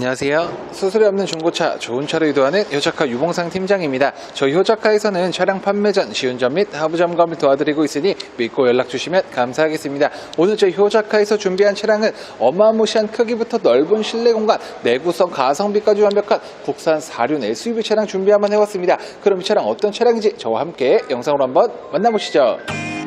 안녕하세요. 수수료 없는 중고차, 좋은 차로 유도하는 효자카 유봉상 팀장입니다. 저희 효자카에서는 차량 판매 전 시운전 및 하부 점검을 도와드리고 있으니 믿고 연락 주시면 감사하겠습니다. 오늘 저희 효자카에서 준비한 차량은 어마무시한 크기부터 넓은 실내 공간, 내구성, 가성비까지 완벽한 국산 4륜 SUV 차량 준비 한번 해봤습니다. 그럼 이 차량 어떤 차량인지 저와 함께 영상으로 한번 만나보시죠.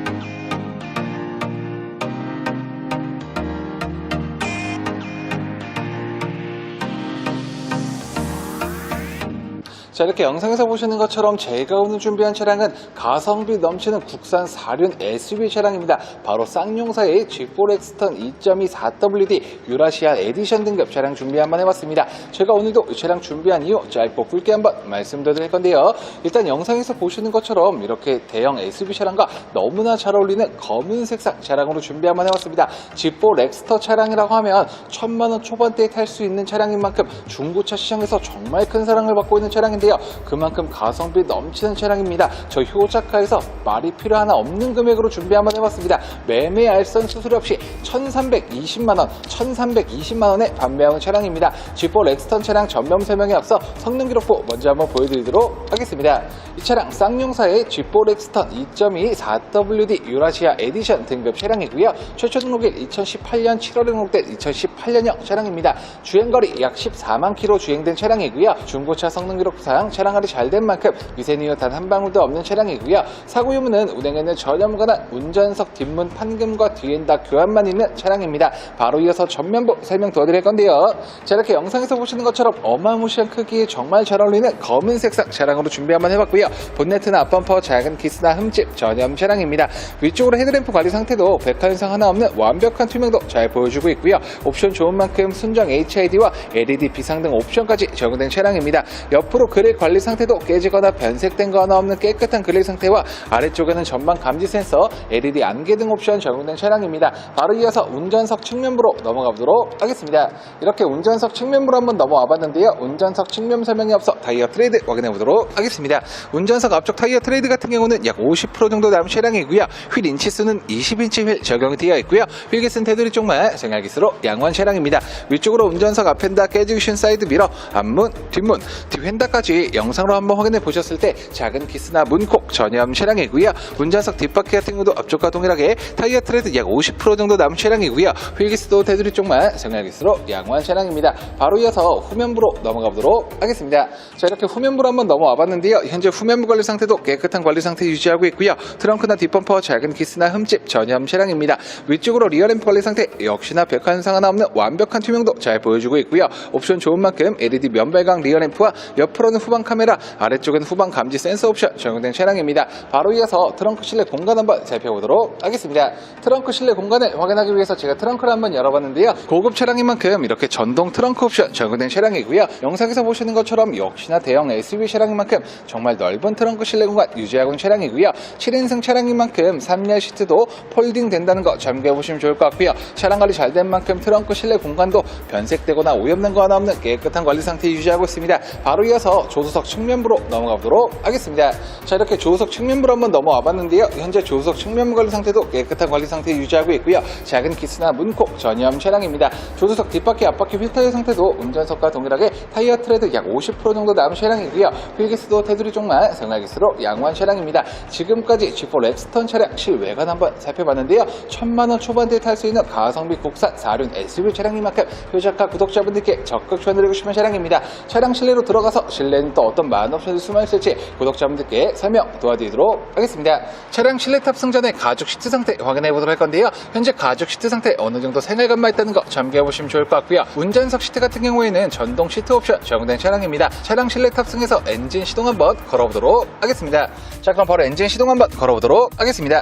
자 이렇게 영상에서 보시는 것처럼 제가 오늘 준비한 차량은 가성비 넘치는 국산 4륜 SUV 차량입니다. 바로 쌍용사의 G4 엑스턴 2.2 4WD 유라시아 에디션 등급 차량 준비 한번 해봤습니다. 제가 오늘도 이 차량 준비한 이유 짧고 굵게 한번 말씀드릴 건데요. 일단 영상에서 보시는 것처럼 이렇게 대형 SUV 차량과 너무나 잘 어울리는 검은 색상 차량으로 준비 한번 해봤습니다. G4 렉스터 차량이라고 하면 천만원 초반대에 탈 수 있는 차량인 만큼 중고차 시장에서 정말 큰 사랑을 받고 있는 차량인데 요. 그만큼 가성비 넘치는 차량입니다. 저희 효자카에서 말이 필요 하나 없는 금액으로 준비 한번 해봤습니다. 매매 알선 수수료 없이 1,320만원, 1,320만원에 판매하는 차량입니다. G4 렉스턴 차량 전면 설명에 앞서 성능 기록부 먼저 한번 보여드리도록 하겠습니다. 이 차량 쌍용사의 G4 렉스턴 2.2 4WD 유라시아 에디션 등급 차량이고요. 최초 등록일 2018년 7월에 등록된 2018년형 차량입니다. 주행거리 약 14만 킬로 주행된 차량이고요. 중고차 성능 기록 상 차량 할이 잘 된 만큼 미세누유 단한 방울도 없는 차량이고요. 사고 유무는 운행에는 전혀 무관한 운전석 뒷문 판금과 뒤엔다 교환만 있는 차량입니다. 바로 이어서 전면부 설명 도와드릴 건데요. 자 이렇게 영상에서 보시는 것처럼 어마무시한 크기에 정말 잘 어울리는 검은 색상 차량으로 준비 한번 해봤고요. 본네트나 앞범퍼 작은 기스나 흠집 전염 차량입니다. 위쪽으로 헤드램프 관리 상태도 백화 현상 하나 없는 완벽한 투명도 잘 보여주고 있고요. 옵션 좋은 만큼 순정 HID와 LED 비상등 옵션까지 적용된 차량입니다. 옆으로 그릴 관리 상태도 깨지거나 변색된 거 하나 없는 깨끗한 그릴 상태와 아래쪽에는 전방 감지 센서, LED 안개 등 옵션 적용된 차량입니다. 바로 이어서 운전석 측면부로 넘어가 보도록 하겠습니다. 이렇게 운전석 측면부로 한번 넘어와 봤는데요. 운전석 측면 설명에 앞서 타이어 트레이드 확인해 보도록 하겠습니다. 운전석 앞쪽 타이어 트레이드 같은 경우는 약 50% 정도 남은 차량이고요. 휠 인치 수는 20인치 휠 적용이 되어 있고요. 휠기스는 테두리 쪽만 생활기스로 양호한 차량입니다. 위쪽으로 운전석 앞엔다 깨지기 쉬운 사이드 미러, 앞문, 뒷문, 뒷휀다까지 영상으로 한번 확인해 보셨을 때 작은 기스나 문콕 전염 차량이고요. 운전석 뒷바퀴 같은 경우도 앞쪽과 동일하게 타이어 트레드 약 50% 정도 남은 차량이고요. 휠기스도 테두리 쪽만 생활기스로 양호한 차량입니다. 바로 이어서 후면부로 넘어가 보도록 하겠습니다. 자 이렇게 후면부로 한번 넘어와 봤는데요. 현재 후면부 관리 상태도 깨끗한 관리 상태 유지하고 있고요. 트렁크나 뒷범퍼 작은 기스나 흠집 전염 차량입니다. 위쪽으로 리어 램프 관리 상태 역시나 현상 하나 없는 완벽한 투명도 잘 보여주고 있고요. 옵션 좋은 만큼 LED 면발광 리어 램프와 옆으로는 후방 카메라, 아래쪽은 후방 감지 센서 옵션 적용된 차량입니다. 바로 이어서 트렁크 실내 공간 한번 살펴보도록 하겠습니다. 트렁크 실내 공간을 확인하기 위해서 제가 트렁크를 한번 열어봤는데요. 고급 차량인 만큼 이렇게 전동 트렁크 옵션 적용된 차량이고요. 영상에서 보시는 것처럼 역시나 대형 SUV 차량인 만큼 정말 넓은 트렁크 실내 공간 유지하고 있는 차량이고요. 7인승 차량인 만큼 3열 시트도 폴딩 된다는 거 참고해 보시면 좋을 것 같고요. 차량 관리 잘 된 만큼 트렁크 실내 공간도 변색되거나 오염된 거 하나 없는 깨끗한 관리 상태 유지하고 있습니다. 바로 이어서 조수석 측면부로 넘어가 보도록 하겠습니다. 자 이렇게 조수석 측면부로 한번 넘어와 봤는데요. 현재 조수석 측면부 관리 상태도 깨끗한 관리 상태 유지하고 있고요. 작은 기스나 문콕 전염 차량입니다. 조수석 뒷바퀴 앞바퀴 휠 타이어 상태도 운전석과 동일하게 타이어 트레드 약 50% 정도 남은 차량이고요. 휠기스도 테두리 쪽만 생활기스로 양호한 차량입니다. 지금까지 G4 렉스턴 차량 실외관 한번 살펴봤는데요. 천만원 초반대에 탈 수 있는 가성비 국산 4륜 SUV 차량인 만큼 효자카 구독자분들께 적극 추천드리고 싶은 차량입니다. 차량 실내로 들어가서 실내 는또 어떤 많은 옵션이 숨어 있을지 구독자분들께 설명 도와드리도록 하겠습니다. 차량 실내 탑승 전에 가죽 시트 상태 확인해 보도록 할 건데요. 현재 가죽 시트 상태 어느 정도 생활감만 있다는 거 참고해 보시면 좋을 것 같고요. 운전석 시트 같은 경우에는 전동 시트 옵션 적용된 차량입니다. 차량 실내 탑승해서 엔진 시동 한번 걸어보도록 하겠습니다. 자 그럼 바로 엔진 시동 한번 걸어보도록 하겠습니다.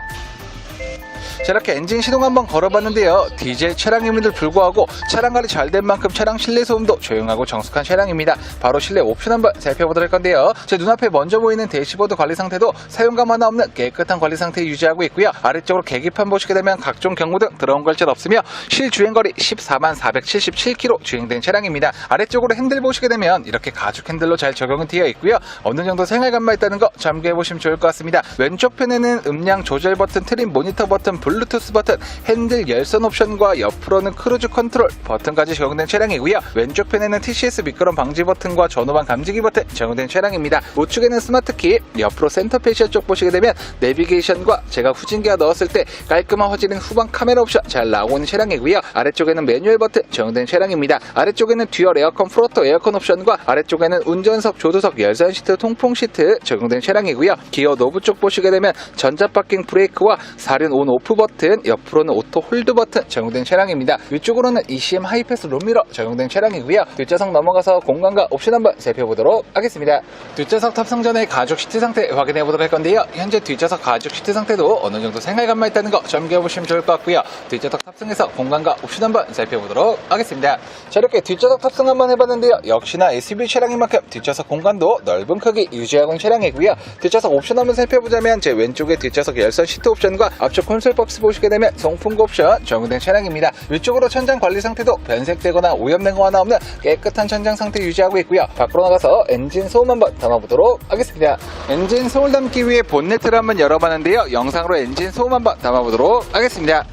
자, 이렇게 엔진 시동 한번 걸어봤는데요. 디젤 차량임에도 불구하고 차량 관리 잘 된 만큼 차량 실내 소음도 조용하고 정숙한 차량입니다. 바로 실내 옵션 한번 살펴보도록 할 건데요. 제 눈앞에 먼저 보이는 대시보드 관리 상태도 사용감 하나 없는 깨끗한 관리 상태 유지하고 있고요. 아래쪽으로 계기판 보시게 되면 각종 경고등 들어온 걸질 없으며 실주행거리 14만 477km 주행된 차량입니다. 아래쪽으로 핸들 보시게 되면 이렇게 가죽 핸들로 잘 적용은 되어 있고요. 어느 정도 생활감만 있다는 거 참고해 보시면 좋을 것 같습니다. 왼쪽 편에는 음량 조절 버튼, 트림 모니터 버튼, 블 루투스 버튼, 핸들 열선 옵션과 옆으로는 크루즈 컨트롤 버튼까지 적용된 차량이고요. 왼쪽 편에는 TCS 미끄럼 방지 버튼과 전후방 감지기 버튼 적용된 차량입니다. 우측에는 스마트 키, 옆으로 센터 페시아 쪽 보시게 되면 내비게이션과 제가 후진기어 넣었을 때 깔끔한 화질인 후방 카메라 옵션 잘 나오고 있는 차량이고요. 아래쪽에는 매뉴얼 버튼 적용된 차량입니다. 아래쪽에는 듀얼 에어컨 프로토 에어컨 옵션과 아래쪽에는 운전석, 조수석, 열선 시트, 통풍 시트 적용된 차량이고요. 기어 노브 쪽 보시게 되면 전자 파킹 브레이크와 사륜 온 오프 버튼, 옆으로는 오토 홀드 버튼 적용된 차량입니다. 위쪽으로는 ECM 하이패스 룸미러 적용된 차량이고요. 뒷좌석 넘어가서 공간과 옵션 한번 살펴보도록 하겠습니다. 뒷좌석 탑승 전에 가죽 시트 상태 확인해 보도록 할 건데요. 현재 뒷좌석 가죽 시트 상태도 어느 정도 생활감만 있다는 거 점검해 보시면 좋을 것 같고요. 뒷좌석 탑승해서 공간과 옵션 한번 살펴보도록 하겠습니다. 자 이렇게 뒷좌석 탑승 한번 해봤는데요. 역시나 SUV 차량인 만큼 뒷좌석 공간도 넓은 크기 유지하고 있는 차량이고요. 뒷좌석 옵션 한번 살펴보자면 제 왼쪽에 뒷좌석 열선 시트 옵션과 앞쪽 콘솔 박스 보시게 되면 송풍구 옵션 적용된 차량입니다. 위쪽으로 천장 관리 상태도 변색되거나 오염된 거 하나 없는 깨끗한 천장 상태 유지하고 있고요. 밖으로 나가서 엔진 소음 한번 담아보도록 하겠습니다. 엔진 소음 담기 위해 본네트를 한번 열어봤는데요. 영상으로 엔진 소음 한번 담아보도록 하겠습니다.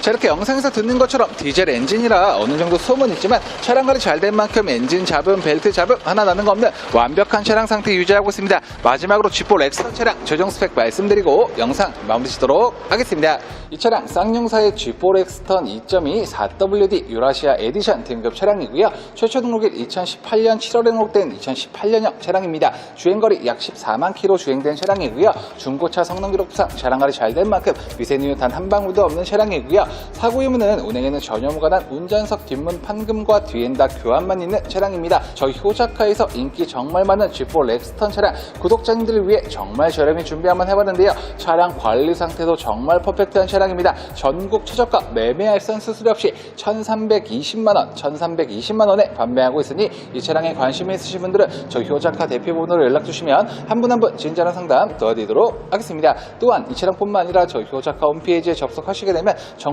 자 이렇게 영상에서 듣는 것처럼 디젤 엔진이라 어느 정도 소음은 있지만 차량 관리 잘 된 만큼 엔진 잡음, 벨트 잡음 하나 나는 거 없는 완벽한 차량 상태 유지하고 있습니다. 마지막으로 G4 렉선 차량 최종 스펙 말씀드리고 영상 마무리 짓도록 하겠습니다. 이 차량 쌍용사의 G4 렉스턴 2.2 4WD 유라시아 에디션 등급 차량이고요. 최초 등록일 2018년 7월에 등록된 2018년형 차량입니다. 주행거리 약 14만 킬로 주행된 차량이고요. 중고차 성능 기록상 차량 관리 잘 된 만큼 미세누유 단 한 방울도 없는 차량이고요. 사고 유무는 운행에는 전혀 무관한 운전석 뒷문 판금과 뒤엔다 교환만 있는 차량입니다. 저희 효자카에서 인기 정말 많은 G4 렉스턴 차량 구독자님들을 위해 정말 저렴히 준비 한번 해봤는데요. 차량 관리 상태도 정말 퍼펙트한 차량입니다. 전국 최저가 매매 알선 수수료 없이 1,320만원, 1,320만원에 판매하고 있으니 이 차량에 관심이 있으신 분들은 저희 효자카 대표 번호로 연락 주시면 한 분 한 분 진짜한 상담 도와드리도록 하겠습니다. 또한 이 차량뿐만 아니라 저희 효자카 홈페이지에 접속하시게 되면